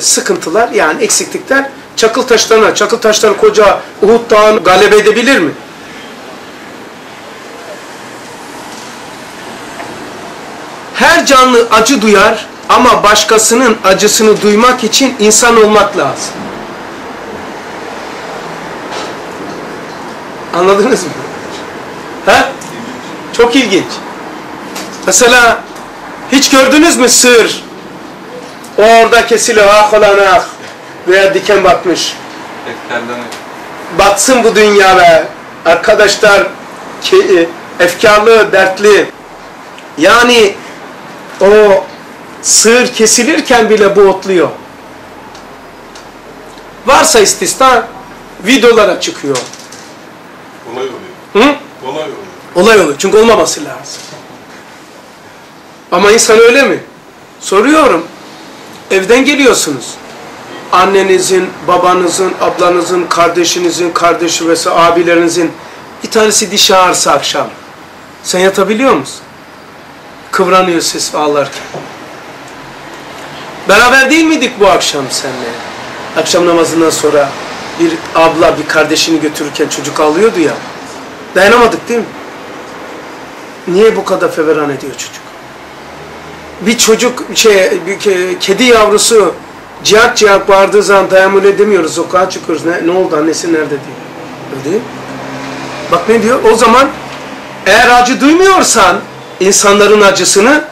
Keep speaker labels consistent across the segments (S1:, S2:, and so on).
S1: sıkıntılar yani eksiklikler çakıl taşlarına, çakıl taşları koca Uhud Dağı'nı galebe edebilir mi? Her canlı acı duyar ama başkasının acısını duymak için insan olmak lazım. Anladınız mı? Ha? Çok ilginç. Mesela hiç gördünüz mü sığır? O orada kesiliyor ah olan ah veya diken batmış. Batsın bu dünya be. Arkadaşlar ki, efkarlı, dertli. Yani o sığır kesilirken bile bu otluyor. Varsa istisna videolara çıkıyor.
S2: Olay oluyor.
S1: Hı?
S2: Olay oluyor.
S1: Olay olur. Çünkü olmaması lazım. Ama insan öyle mi? Soruyorum. Evden geliyorsunuz. Annenizin, babanızın, ablanızın, kardeşinizin, kardeşi vesaire abilerinizin bir tanesi dişi ağrısı akşam. Sen yatabiliyor musun? Kıvranıyor ses ağlarken. Beraber değil miydik bu akşam seninle? Akşam namazından sonra bir abla bir kardeşini götürürken çocuk ağlıyordu ya. Dayanamadık değil mi? Niye bu kadar feveran ediyor çocuk? Bir çocuk, şey, bir ke- kedi yavrusu ciyak ciyak bağırdığı zaman tahammül edemiyoruz. Sokağa çıkıyoruz. Ne, ne oldu annesi nerede diye. Öyle? Bak ne diyor? O zaman eğer acı duymuyorsan insanların acısını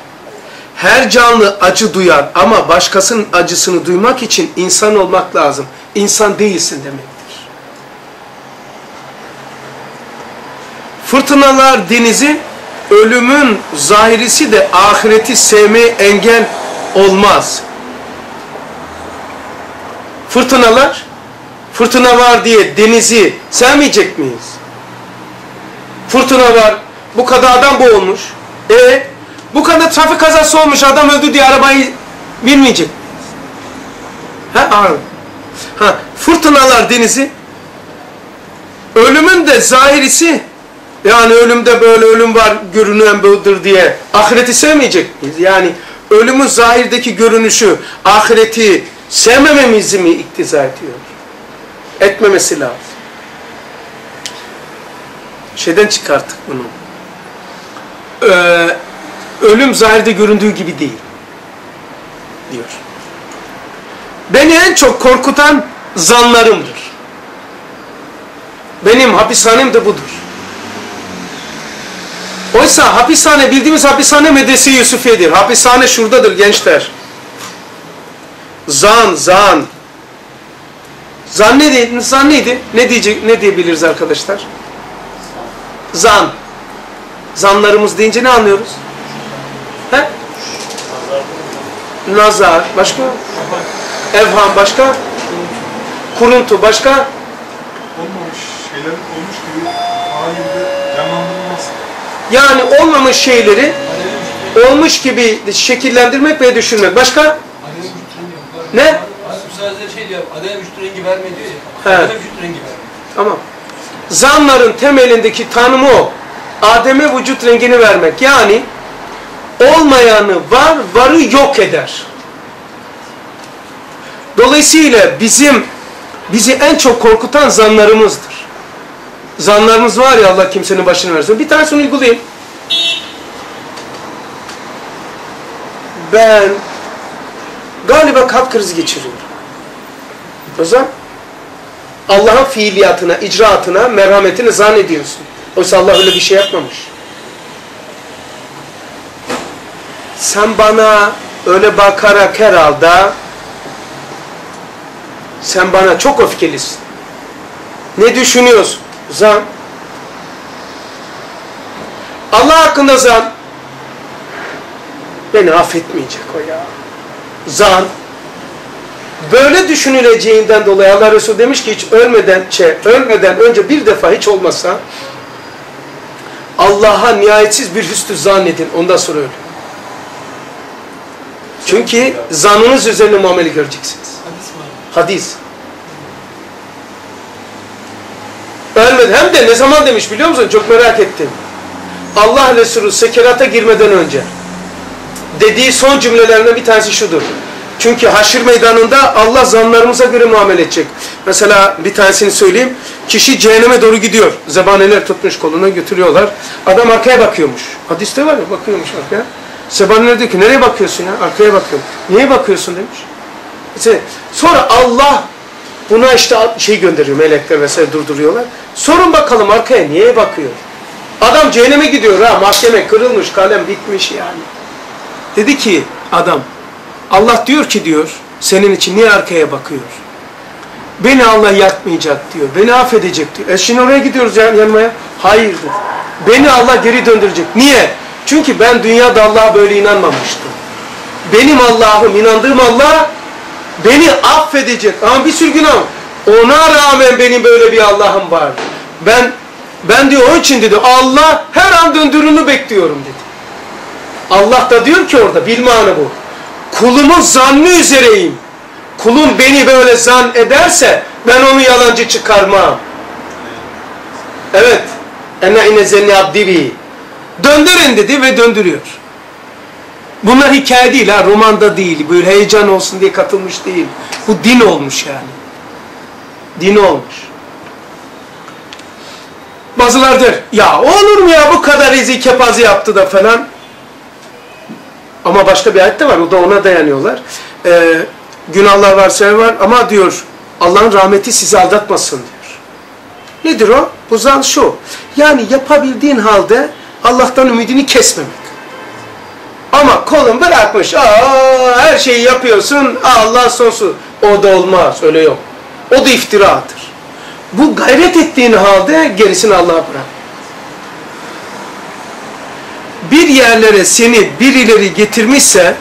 S1: her canlı acı duyar ama başkasının acısını duymak için insan olmak lazım. İnsan değilsin demektir. Fırtınalar denizi ölümün zahirisi de ahireti sevmeye engel olmaz. Fırtınalar, fırtına var diye denizi sevmeyecek miyiz? Fırtına var, bu kadar adam boğulmuş. E bu kadar trafik kazası olmuş, adam öldü diye arabayı binmeyecek miyiz? Ha, ağır. ha, fırtınalar denizi, ölümün de zahirisi, yani ölümde böyle ölüm var görünen budur diye ahireti sevmeyecek miyiz? Yani ölümün zahirdeki görünüşü ahireti sevmememizi mi iktiza ediyor? Etmemesi lazım. Şeyden çıkarttık bunu. Ee, ölüm zahirde göründüğü gibi değil. Diyor. Beni en çok korkutan zanlarımdır. Benim hapishanem de budur. Oysa hapishane bildiğimiz hapishane Medrese Yusufiye'dir. Hapishane şuradadır gençler. Zan, zan. Zan neydi? Zan neydi? Ne diyecek, ne diyebiliriz arkadaşlar? Zan. Zanlarımız deyince ne anlıyoruz? He? Nazar. Başka? Evham. Başka? Kuruntu. Başka?
S2: Olmamış şeylerin olmuş
S1: Yani olmamış şeyleri olmuş gibi şekillendirmek ve düşünmek. Başka? Ne?
S3: Şey diyor, Adem vücut rengi verme diyor ya.
S1: He.
S3: Vücut rengi verme.
S1: Tamam. Zanların temelindeki tanımı o. Adem'e vücut rengini vermek. Yani olmayanı var, varı yok eder. Dolayısıyla bizim bizi en çok korkutan zanlarımızdır. Zanlarımız var ya Allah kimsenin başını versin. Bir tanesini uygulayayım. Ben galiba kalp krizi geçiriyorum. O zaman Allah'ın fiiliyatına, icraatına, merhametini zannediyorsun. Oysa Allah öyle bir şey yapmamış. Sen bana öyle bakarak herhalde sen bana çok öfkelisin. Ne düşünüyorsun? Zan. Allah hakkında zan. Beni affetmeyecek o ya. Zan. Böyle düşünüleceğinden dolayı Allah Resulü demiş ki hiç ölmeden, şey, ölmeden önce bir defa hiç olmasa Allah'a nihayetsiz bir hüsnü zannedin. Ondan sonra ölün. Çünkü zanınız üzerine muamele göreceksiniz.
S3: Hadis
S1: Ölmedi. Hem de ne zaman demiş biliyor musun? Çok merak ettim. Allah Resulü sekerata girmeden önce dediği son cümlelerinden bir tanesi şudur. Çünkü haşir meydanında Allah zanlarımıza göre muamele edecek. Mesela bir tanesini söyleyeyim. Kişi cehenneme doğru gidiyor. Zebaneler tutmuş koluna götürüyorlar. Adam arkaya bakıyormuş. Hadiste var ya bakıyormuş arkaya. Zebaneler diyor ki nereye bakıyorsun ya? Arkaya bakıyorum. Niye bakıyorsun demiş. Sonra Allah buna işte şey gönderiyor melekler vesaire durduruyorlar. Sorun bakalım arkaya niye bakıyor? Adam cehenneme gidiyor ha mahkeme kırılmış kalem bitmiş yani. Dedi ki adam Allah diyor ki diyor senin için niye arkaya bakıyor? Beni Allah yakmayacak diyor. Beni affedecek diyor. E şimdi oraya gidiyoruz yani yanmaya. Hayırdır. Beni Allah geri döndürecek. Niye? Çünkü ben dünyada Allah'a böyle inanmamıştım. Benim Allah'ım, inandığım Allah beni affedecek. Ama bir sürü günah. Ona rağmen benim böyle bir Allah'ım var. Ben ben diyor onun için dedi Allah her an döndürünü bekliyorum dedi. Allah da diyor ki orada bilmanı bu. Kulumun zannı üzereyim. Kulum beni böyle zan ederse ben onu yalancı çıkarmam. Evet. Ene ine zenni abdi bi. Döndürün dedi ve döndürüyor. Bunlar hikaye değil ha, romanda değil. Böyle heyecan olsun diye katılmış değil. Bu din olmuş yani. Din olmuş. Bazılar der, ya olur mu ya bu kadar ezi kepaze yaptı da falan. Ama başka bir ayet de var, o da ona dayanıyorlar. Ee, günahlar var, şey var ama diyor, Allah'ın rahmeti sizi aldatmasın diyor. Nedir o? Bu zan şu, yani yapabildiğin halde Allah'tan ümidini kesmemek. Ama kolun bırakmış, aa, her şeyi yapıyorsun, Allah sonsuz. O da olmaz, öyle yok. O da iftiradır. Bu gayret ettiğin halde gerisini Allah'a bırak. Bir yerlere seni birileri getirmişse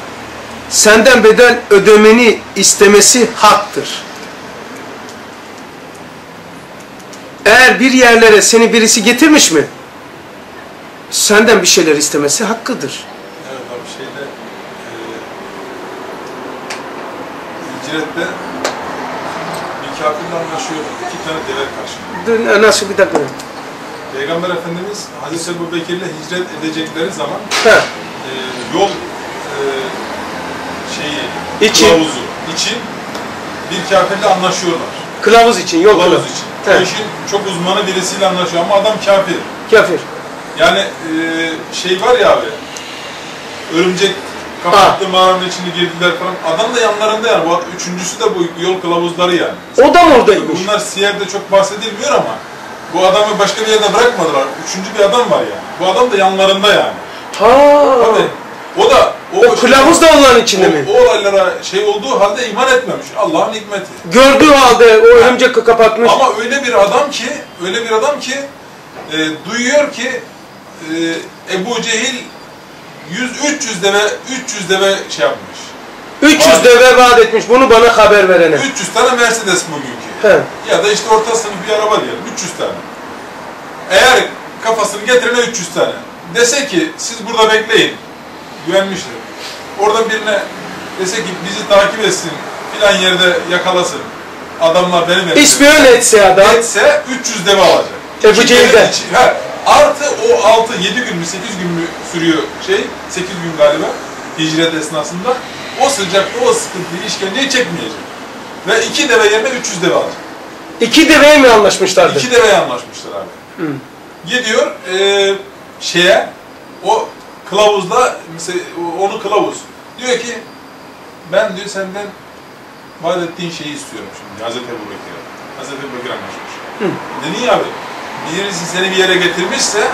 S1: senden bedel ödemeni istemesi haktır. Eğer bir yerlere seni birisi getirmiş mi? Senden bir şeyler istemesi hakkıdır.
S2: Evet abi şeyde e, hicrette kafirle anlaşıyor. İki tane deve karşı.
S1: Dün- Nasıl bir dakika?
S2: Peygamber Efendimiz Hazreti Ebu Bekir'le hicret edecekleri zaman e, yol e, şeyi,
S1: İçin.
S2: kılavuzu için bir kafirle anlaşıyorlar.
S1: kılavuz için, yok
S2: Kılavuz
S1: kılavuz.
S2: için. O işin çok uzmanı birisiyle anlaşıyor ama adam kafir.
S1: kafir.
S2: Yani e, şey var ya abi, örümcek kapattı mağaranın içine girdiler falan. Adam da yanlarında yani. Bu üçüncüsü de bu yol kılavuzları yani.
S1: O da mı oradaymış?
S2: Bunlar Siyer'de çok bahsedilmiyor ama bu adamı başka bir yerde bırakmadılar. Üçüncü bir adam var yani. Bu adam da yanlarında yani.
S1: Ha.
S2: Tabii. O da
S1: O kılavuz da onların içinde
S2: o,
S1: mi?
S2: o olaylara şey olduğu halde iman etmemiş. Allah'ın hikmeti.
S1: Gördüğü halde o örümcek kapatmış.
S2: Ama öyle bir adam ki, öyle bir adam ki e, duyuyor ki e, Ebu Cehil 100 300 deve 300 deve şey yapmış.
S1: 300 deve vaat etmiş bunu bana haber verene.
S2: 300 tane Mercedes bugünkü.
S1: He.
S2: Ya da işte orta sınıf bir araba diyelim 300 tane. Eğer kafasını getirene 300 tane. Dese ki siz burada bekleyin. Güvenmiştir. Oradan birine dese ki bizi takip etsin. Filan yerde yakalasın. Adamlar beni bekliyor.
S1: İspiyon etse adam.
S2: etse 300 deve alacak.
S1: Ebu
S2: İki
S1: Cehil'den.
S2: Artı o 6 7 gün mü 8 gün mü sürüyor şey 8 gün galiba hicret esnasında o sıcakta o sıkıntıyı işkenceyi çekmeyecek. Ve iki deve yerine 300 deve alacak.
S1: İki deveye mi anlaşmışlardı?
S2: İki deveye anlaşmışlar abi.
S1: Hı.
S2: Gidiyor eee şeye o kılavuzla mesela onu kılavuz diyor ki ben diyor senden vaat ettiğin şeyi istiyorum şimdi Hazreti Ebu Bekir'e. Hazreti Ebu Bekir anlaşmış.
S1: Hı.
S2: Ne niye abi? Birisi seni bir yere getirmişse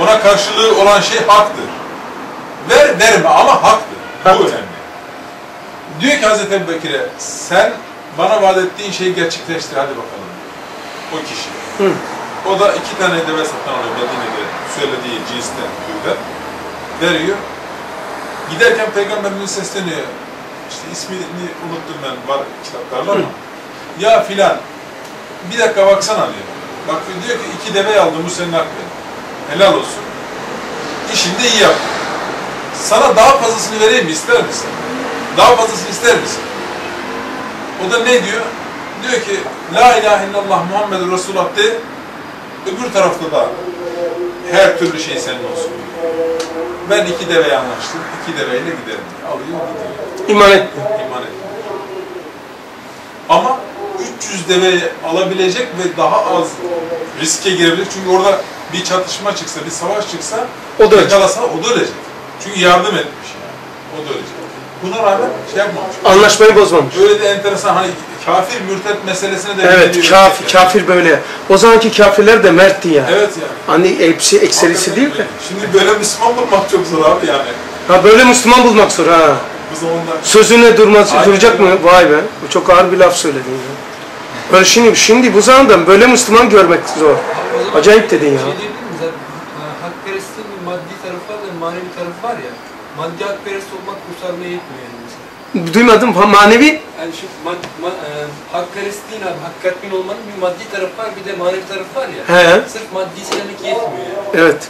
S2: ona karşılığı olan şey haktır. Ver verme ama haktır. Bu
S1: Haktır.
S2: önemli. Diyor ki Hazreti Ebu Bekir'e sen bana vaat ettiğin şeyi gerçekleştir hadi bakalım. O kişi.
S1: Hı.
S2: O da iki tane deve satın alıyor Medine'de söylediği cinsten türden. Veriyor. Giderken peygamberimiz sesleniyor. İşte ismini unuttum ben var kitaplarda ama. Ya filan bir dakika baksana diyor. Bak diyor ki iki deve aldım bu senin hakkın. Helal olsun. İşini de iyi yaptın. Sana daha fazlasını vereyim mi ister misin? Daha fazlasını ister misin? O da ne diyor? Diyor ki La ilahe illallah Muhammedur Resulullah de öbür tarafta da Her türlü şey senin olsun. Ben iki deveye anlaştım. iki deveyle giderim. Alıyor gidiyor.
S1: İman etmiyor.
S2: İman etmiyor. Ama 300 deve alabilecek ve daha az riske girebilir. Çünkü orada bir çatışma çıksa, bir savaş çıksa
S1: O da
S2: yakalasa o da ölecek. Çünkü yardım etmiş yani. O da ölecek. Buna rağmen şey yapmamış.
S1: Anlaşmayı bozmamış.
S2: Öyle de enteresan hani kafir mürtet meselesine de
S1: Evet, kafir, kafir böyle. O zamanki kafirler de mertti ya.
S2: Evet yani.
S1: Hani hepsi ekserisi değil de.
S2: Şimdi böyle Müslüman bulmak çok zor abi yani.
S1: Ha böyle Müslüman bulmak zor ha.
S2: Bu zamanlar
S1: Sözüne durmaz,
S2: Aynen
S1: duracak mı? Vay be. Bu çok ağır bir laf söyledin ya. Böyle şimdi, şimdi bu zamanda böyle Müslüman görmek zor. Acayip dedin ya.
S3: Şey? Ha, Hakperestliğin bir maddi tarafı var ve manevi tarafı var ya. Maddi hakperest olmak kurtarmaya yetmiyor yani mesela.
S1: Duymadım. Ha, manevi?
S3: Yani şu mad, ma, e, hakperestliğin abi, hakikatmin olmanın bir maddi tarafı var bir de manevi tarafı var ya.
S1: He.
S3: Sırf maddi sevmek yetmiyor yani.
S1: Evet.